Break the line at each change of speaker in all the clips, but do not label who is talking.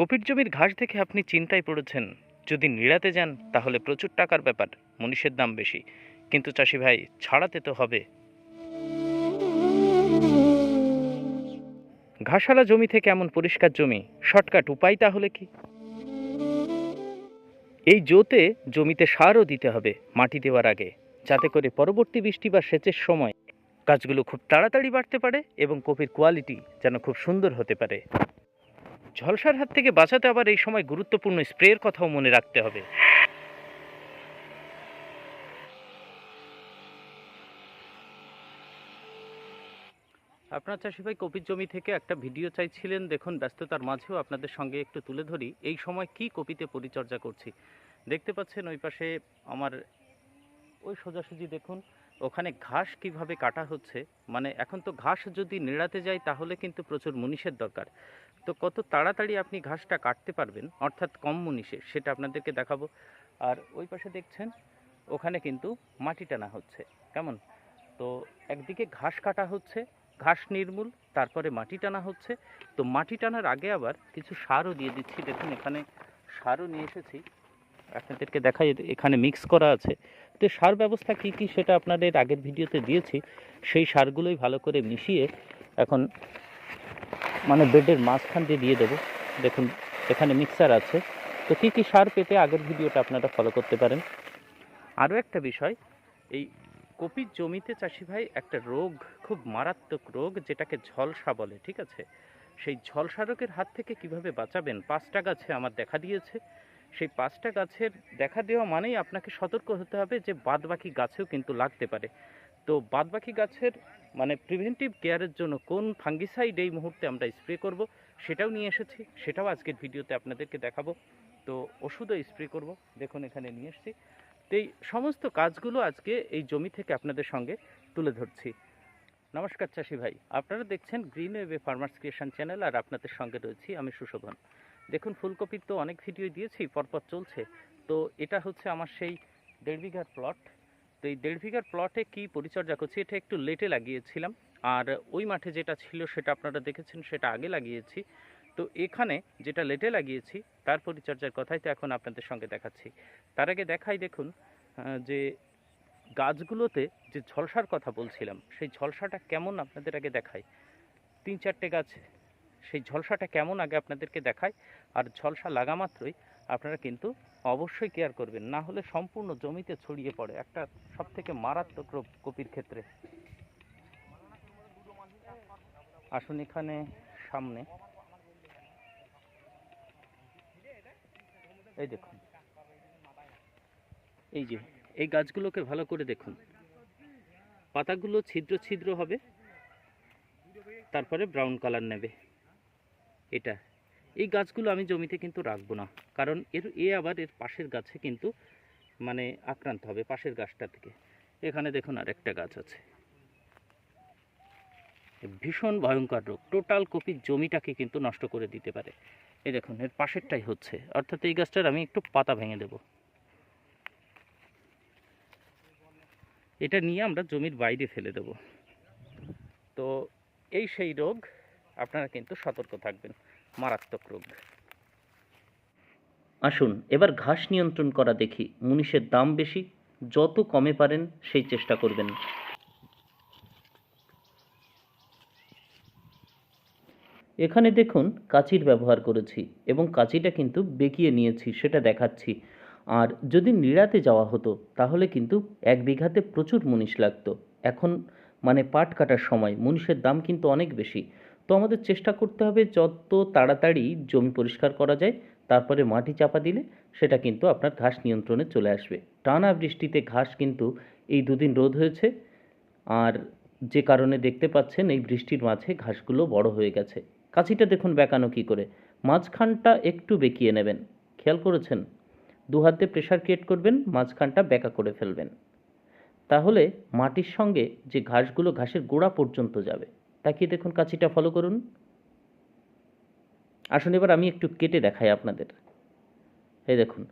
কপির জমির ঘাস দেখে আপনি চিন্তায় পড়েছেন। যদি নিড়াতে যান, তাহলে প্রচুর টাকার ব্যাপার, মনীষের দাম বেশি। কিন্তু চাষি ভাই, ছাড়াতে তো হবে। ঘাসালা জমি থেকে এমন পরিষ্কার জমি, শর্টকাট উপায় তাহলে কি? এই জোতে জমিতে সারও দিতে হবে, মাটি দেওয়ার আগে, যাতে করে পরবর্তী বৃষ্টি বা সেচের সময় গাছগুলো খুব তাড়াতাড়ি বাড়তে পারে এবং কপির কোয়ালিটি যেন খুব সুন্দর হতে পারে। ঝলসার হাত থেকে বাঁচাতে আবার এই সময় গুরুত্বপূর্ণ স্প্রের কথাও মনে রাখতে হবে। আপনার চাষি ভাই কপির জমি থেকে একটা ভিডিও চাইছিলেন, দেখুন, ব্যস্ততার মাঝেও আপনাদের সঙ্গে একটু তুলে ধরি। এই সময় কি কপিতে পরিচর্যা করছি? দেখতে পাচ্ছেন ওই পাশে আমার ওই সোজাসুজি দেখুন, ওখানে ঘাস কীভাবে কাটা হচ্ছে? মানে এখন তো ঘাস যদি নেড়াতে যায়, তাহলে কিন্তু প্রচুর মুনিশের দরকার। তো কত তাড়াতাড়ি আপনি ঘাসটা কাটতে পারবেন, অর্থাৎ কম মুনিশে, সেটা আপনাদেরকে দেখাবো। আর ওই পাশে দেখছেন, ওখানে কিন্তু মাটি টানা হচ্ছে, কেমন? তো একদিকে ঘাস কাটা হচ্ছে, ঘাস নির্মূল, তারপরে মাটি টানা হচ্ছে। তো মাটি টানার আগে আবার কিছু সারও দিয়ে দিচ্ছি। দেখুন, এখানে সারও নিয়ে এসেছি। আপনাদেরকে দেখাই, এখানে মিক্স করা আছে। তো সার ব্যবস্থা কী কী সেটা আপনাদের আগের ভিডিওতে দিয়েছি। সেই সারগুলোই ভালো করে মিশিয়ে এখন মানে বেডের মাঝখান দিয়ে দিয়ে দেবো। দেখুন, এখানে মিক্সার আছে। তো কী কী সার পেতে আগের ভিডিওটা আপনারা ফলো করতে পারেন। আরও একটা বিষয়, এই কপির জমিতে চাষি ভাই, একটা রোগ, খুব মারাত্মক রোগ, যেটাকে ঝলসা বলে, ঠিক আছে? সেই ঝলসা রোগের হাত থেকে কীভাবে বাঁচাবেন? পাঁচটা গাছে আমার দেখা দিয়েছে। সেই পাঁচটা গাছের দেখা দেওয়া মানেই আপনাকে সতর্ক হতে হবে যে বাদবাকি গাছেও কিন্তু লাগতে পারে। তো বাদবাকি গাছের মানে প্রিভেন্টিভ কেয়ারের জন্য কোন ফাঙ্গিসাইড এই মুহূর্তে আমরা স্প্রে করব, সেটাও নিয়ে এসেছি, সেটাও আজকের ভিডিওতে আপনাদেরকে দেখাবো। তো ওষুধও স্প্রে করব, দেখুন এখানে নিয়ে এসেছি। তো এই সমস্ত কাজগুলো আজকে এই জমি থেকে আপনাদের সঙ্গে তুলে ধরছি। নমস্কার চাষি ভাই, আপনারা দেখছেন গ্রিন ওয়েবে ফার্মার্স ক্রিয়েশন চ্যানেল আর আপনাদের সঙ্গে রয়েছি আমি সুশোভন। দেখুন, ফুলকপির তো অনেক ভিডিও দিয়েছি, পরপর চলছে। তো এটা হচ্ছে আমার সেই দেড় বিঘার প্লট তো এই দেড় বিঘার প্লটে কি পরিচর্যা করছি? এটা একটু লেটে লাগিয়েছিলাম। আর ওই মাঠে যেটা ছিল সেটা আপনারা দেখেছেন, সেটা আগে লাগিয়েছি। তো এখানে যেটা লেটে লাগিয়েছি, তার পরিচর্যার কথাই তো এখন আপনাদের সঙ্গে দেখাচ্ছি। তার আগে দেখাই দেখুন যে গাছগুলোতে যে ঝলসার কথা বলছিলাম, সেই ঝলসাটা কেমন আপনাদের আগে দেখাই। তিন চারটে গাছ, সেই ঝলসাটা কেমন আগে আপনাদেরকে দেখায় আর ঝলসা লাগা মাত্রই আপনারা কিন্তু অবশ্যই কেয়ার করবেন। না হলে সম্পূর্ণ জমিতে ছড়িয়ে পড়ে। একটা সব থেকে মারাত্মক রোগ কপির ক্ষেত্রে। আসুন এখানে সামনে। এই দেখুন। এই যে, এই গাছগুলোকে ভালো করে দেখুন। পাতাগুলো ছিদ্র ছিদ্র হবে। তারপরে ব্রাউন কালার নেবে। এটা। এই গাছগুলো আমি জমিতে কিন্তু রাখব না। কারণ এর, এ আবার এর পাশের গাছে কিন্তু মানে আক্রান্ত হবে, পাশের গাছটা থেকে। এখানে দেখুন আর একটা গাছ আছে। ভীষণ ভয়ঙ্কর রোগ। টোটাল কপির জমিটাকে কিন্তু নষ্ট করে দিতে পারে। এই দেখুন, এর পাশেরটাই হচ্ছে। অর্থাৎ এই গাছটার আমি একটু পাতা ভেঙে দেব। এটা নিয়ে আমরা জমির বাইরে ফেলে দেব। তো এই সেই রোগ, আপনারা কিন্তু সতর্ক থাকবেন। মারাত্মক রোগ। আসুন, এবার ঘাস নিয়ন্ত্রণ করা দেখি। মুনিশের দাম বেশি, যত কমে পারেন সেই চেষ্টা করবেন। এখানে দেখুন, কাঁচির ব্যবহার করেছি এবং কাঁচিটা কিন্তু বেঁকিয়ে নিয়েছি, সেটা দেখাচ্ছি। আর যদি নিড়াতে যাওয়া হতো, তাহলে কিন্তু এক বিঘাতে প্রচুর মুনিশ লাগতো। এখন মানে পাট কাটার সময়, মুনিশের দাম কিন্তু অনেক বেশি। তো আমাদের চেষ্টা করতে হবে যত তাড়াতাড়ি জমি পরিষ্কার করা যায়, তারপরে মাটি চাপা দিলে সেটা কিন্তু আপনার ঘাস নিয়ন্ত্রণে চলে আসবে। টানা বৃষ্টিতে ঘাস কিন্তু এই দুদিন রোদ হয়েছে আর যে কারণে দেখতে পাচ্ছেন এই বৃষ্টির মাঝে ঘাসগুলো বড় হয়ে গেছে। কাছিটা দেখুন বেঁকানো কী করে। মাঝখানটা একটু বেঁকিয়ে নেবেন। খেয়াল করেছেন? দু হাতে প্রেশার ক্রিয়েট করবেন, মাঝখানটা বেঁকা করে ফেলবেন। তাহলে মাটির সঙ্গে যে ঘাসগুলো, ঘাসের গোড়া পর্যন্ত যাবে। তাকিয়ে দেখুন কাছিটা ফলো করুন। আসুন এবার আমি একটু কেটে দেখাই আপনাদের। এই দেখুন,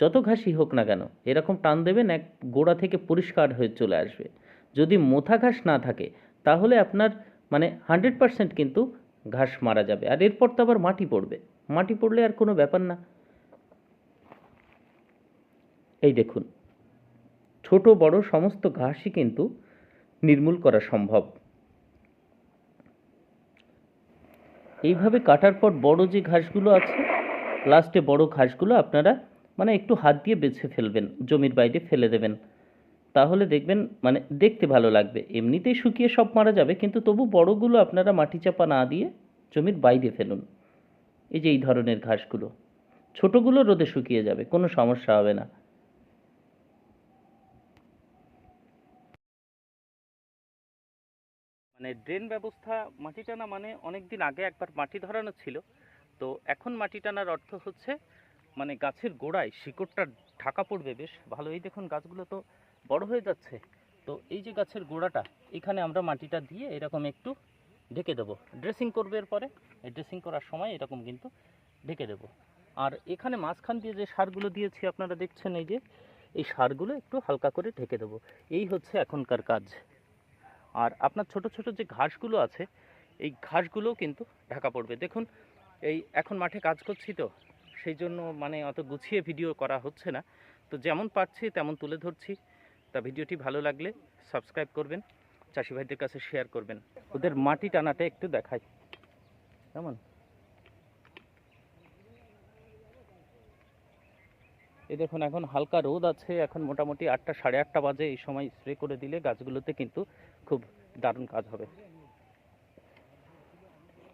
যত ঘাসই হোক না কেন, এরকম টান দেবেন এক গোড়া থেকে পরিষ্কার হয়ে চলে আসবে। যদি মোথা ঘাস না থাকে, তাহলে আপনার মানে হান্ড্রেড পারসেন্ট কিন্তু ঘাস মারা যাবে। আর এরপর তো আবার মাটি পড়বে। মাটি পড়লে আর কোনো ব্যাপার না। এই দেখুন, ছোট বড় সমস্ত ঘাসই কিন্তু নির্মূল করা সম্ভব। এইভাবে কাটার পর বড় যে ঘাসগুলো আছে লাস্টে বড় ঘাসগুলো আপনারা মানে একটু হাত দিয়ে বেছে ফেলবেন, জমির বাইরে ফেলে দেবেন। তাহলে দেখবেন মানে দেখতে ভালো লাগবে। এমনিতেই শুকিয়ে সব মারা যাবে, কিন্তু তবু বড়গুলো আপনারা মাটি চাপা না দিয়ে জমির বাইরে ফেলুন। এই যে এই ধরনের ঘাসগুলো, ছোটগুলো রোদে শুকিয়ে যাবে, কোনো সমস্যা হবে না। মানে ড্রেন ব্যবস্থা মাটি টানা মানে অনেক দিন আগে একবার মাটি ধরানো ছিল। তো এখন মাটি টানার অর্থ হচ্ছে মানে গাছের গোড়ায় শিকড়টা ঢাকা পড়বে বেশ। ভালো, এই দেখুন গাছগুলো তো বড় হয়ে যাচ্ছে। তো এই যে গাছের গোড়াটা, এখানে আমরা মাটিটা দিয়ে এরকম একটু ঢেকে দেবো। ড্রেসিং করবে এরপরে ড্রেসিং করার সময় এরকম কিন্তু ঢেকে দেবো। আর এখানে মাঝখান দিয়ে যে সারগুলো দিয়েছি, আপনারা দেখছেন এই যে, এই সারগুলো একটু হালকা করে ঢেকে দেবো। এই হচ্ছে এখনকার কাজ। আর আপনার ছোট ছোট যে ঘাসগুলো আছে, এই ঘাসগুলোও কিন্তু ঢাকা পড়বে। দেখুন, এই এখন মাঠে কাজ করছি তো, সেই জন্য মানে অত গুছিয়ে ভিডিও করা হচ্ছে না। তো যেমন পারছি, তেমন তুলে ধরছি। তা ভিডিওটি ভালো লাগলে সাবস্ক্রাইব করবেন, চাষি ভাইদের কাছে শেয়ার করবেন। ওদের মাটি টানাটা একটু দেখাই। কেমন? এই দেখুন, এখন হালকা রোদ আছে। এখন মোটামুটি আটটা, সাড়ে আটটা বাজে। এই সময় স্প্রে করে দিলে গাছগুলোতে কিন্তু খুব দারুণ কাজ হবে।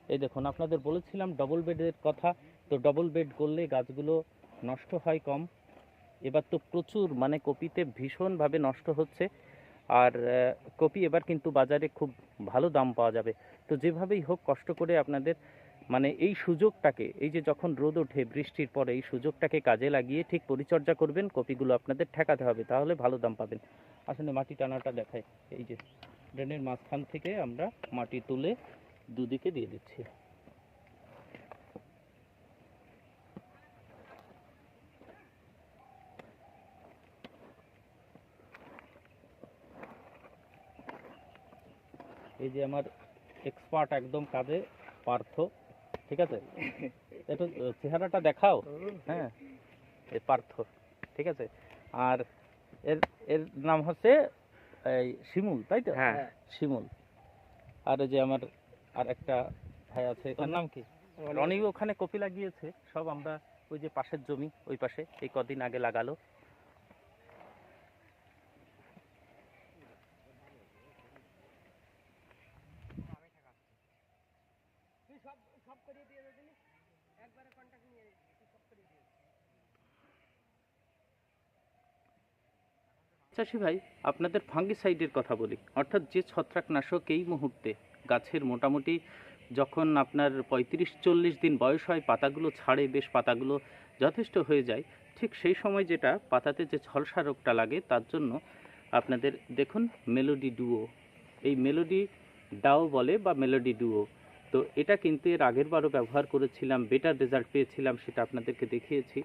এই দেখুন, আপনাদের বলেছিলাম ডবল বেডের কথা। তো ডবল বেড করলে গাছগুলো নষ্ট হয় কম। এবার তো প্রচুর মানে কপিতে ভীষণভাবে নষ্ট হচ্ছে। আর কপি এবার কিন্তু বাজারে খুব ভালো দাম পাওয়া যাবে। তো যেভাবেই হোক, কষ্ট করে আপনাদের মানে এই সুযোগটাকে, এই যে যখন রোদ ওঠে, বৃষ্টির পরে এই সুযোগটাকে কাজে লাগিয়ে ঠিক পরিচর্যা করবেন, কপিগুলো আপনাদের ঠেকাতে হবে, তাহলে ভালো দাম পাবেন। আসলে মাটি টানাটা দেখায় এই যে ড্রেনের মাঝখান থেকে আমরা মাটি তুলে দুদিকে দিয়ে দিচ্ছি। এই যে আমার এক্সপার্ট একদম কাজে পার্থ। ঠিক আছে? একটু চেহারাটা দেখাও। হ্যাঁ? এই পার্থ ঠিক আছে? আর এর এর নাম হচ্ছে এই শিমুল তাই তো?
হ্যাঁ।
শিমুল। আর যে আমার আর একটা ভাই আছে
তোর নাম কি?
রনি ওখানে কপি লাগিয়েছে সব আমরা ওই যে পাশের জমি ওই পাশে এই কদিন আগে লাগালো। চাষি ভাই, আপনাদের ফাঙ্গিসাইডের কথা বলি। অর্থাৎ যে ছত্রাকনাশক এই মুহূর্তে গাছের মোটামুটি যখন আপনার পঁয়ত্রিশ, চল্লিশ দিন বয়স হয়, পাতাগুলো ছাড়ে, বেশ পাতাগুলো যথেষ্ট হয়ে যায়, ঠিক সেই সময় যেটা পাতাতে যে ঝলসা রোগটা লাগে, তার জন্য আপনাদের দেখুন মেলোডি ডুও এই মেলোডি ডাও বলে বা মেলোডি ডুও তো এটা কিন্তু এর আগের বারও ব্যবহার করেছিলাম, বেটার রেজাল্ট পেয়েছিলাম, সেটা আপনাদেরকে দেখিয়েছি।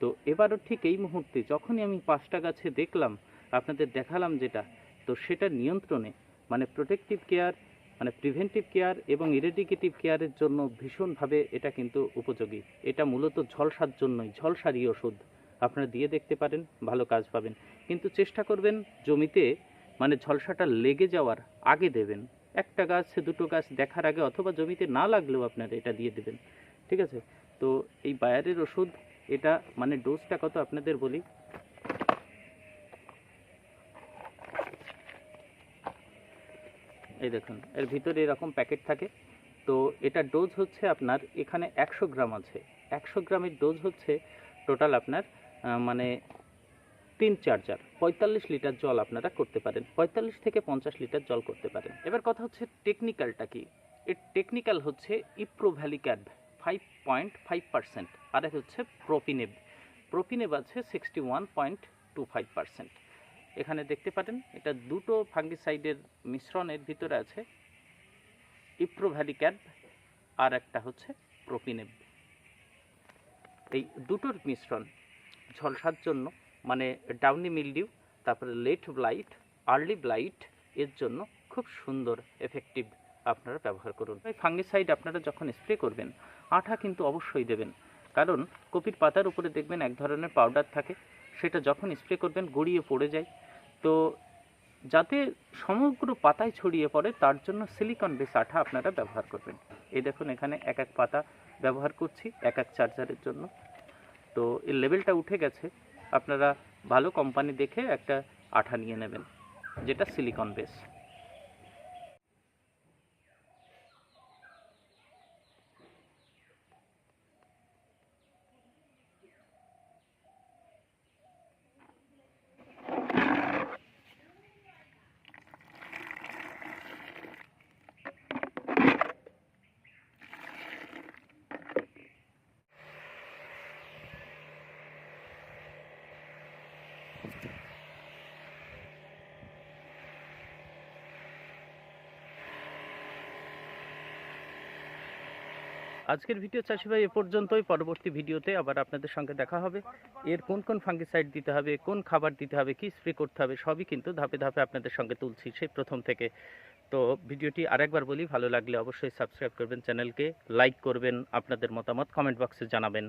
তো এবারও ঠিক এই মুহূর্তে যখনই আমি পাঁচটা গাছে দেখলাম আপনাদের দেখালাম যেটা, তো সেটা নিয়ন্ত্রণে মানে প্রোটেকটিভ কেয়ার মানে প্রিভেন্টিভ কেয়ার এবং ইরেডিকেটিভ কেয়ারের জন্য ভীষণভাবে এটা কিন্তু উপযোগী। এটা মূলত ঝলসার জন্যই, ঝলসারই ওষুধ। আপনারা দিয়ে দেখতে পারেন, ভালো কাজ পাবেন। কিন্তু চেষ্টা করবেন জমিতে মানে ঝলসাটা লেগে যাওয়ার আগে দেবেন। একটা গাছ, দুটো গাছ দেখার আগে অথবা জমিতে না লাগলেও আপনারা এটা দিয়ে দেবেন। ঠিক আছে? তো এই বায়ারের ওষুধ, এটা মানে ডোজটা কত আপনাদের বলি? এই দেখুন, এর ভিতরে এরকম প্যাকেট থাকে। তো এটা ডোজ হচ্ছে আপনার, এখানে একশো গ্রাম আছে। একশো গ্রামের ডোজ হচ্ছে টোটাল আপনার মানে তিন চার্জার পঁয়তাল্লিশ লিটার জল আপনারা করতে পারেন। পঁয়তাল্লিশ থেকে পঞ্চাশ লিটার জল করতে পারেন। এবার কথা হচ্ছে টেকনিক্যালটা কি? এর টেকনিক্যাল হচ্ছে iprovalicarb five point five percent আর এক হচ্ছে প্রোপিনেব প্রোপিনেব আছে sixty one point two five percent এখানে দেখতে পারেন, এটা দুটো ফাঙ্গিসাইডের মিশ্রণের ভিতরে আছে ইপ্রো ভ্যালি আর একটা হচ্ছে প্রোপিনেব। এই দুটোর মিশ্রণ ঝলসার জন্য মানে ডাউনি মিলডিউ, তারপরে লেট ব্লাইট, আর্লি ব্লাইট, এর জন্য খুব সুন্দর এফেক্টিভ আপনারা ব্যবহার করুন। এই ফাঙ্গিসাইড আপনারা যখন স্প্রে করবেন, আঠা কিন্তু অবশ্যই দেবেন। কারণ কপির পাতার উপরে দেখবেন এক ধরনের পাউডার থাকে, সেটা যখন স্প্রে করবেন গড়িয়ে পড়ে যায় তো যাতে সমগ্র পাতায় ছড়িয়ে পড়ে, তার জন্য সিলিকন বেস আঠা আপনারা ব্যবহার করবেন। এই দেখুন, এখানে এক এক পাতা ব্যবহার করছি, এক এক চার্জারের জন্য। তো এর লেভেলটা উঠে গেছে। আপনারা ভালো কোম্পানি দেখে একটা আঠা নিয়ে নেবেন, যেটা সিলিকন বেস আজকের ভিডিও চাষি ভাই এ পর্যন্তই। পরবর্তী ভিডিওতে আবার আপনাদের সঙ্গে দেখা হবে। এর কোন কোন ফাঙ্গিসাইড দিতে হবে, কোন খাবার দিতে হবে, কি স্প্রে করতে হবে, সবই কিন্তু ধাপে ধাপে আপনাদের সঙ্গে তুলছি সেই প্রথম থেকে। তো ভিডিওটি আরেকবার বলি, ভালো লাগলে অবশ্যই সাবস্ক্রাইব করবেন চ্যানেলকে লাইক করবেন, আপনাদের মতামত কমেন্ট বক্সে জানাবেন।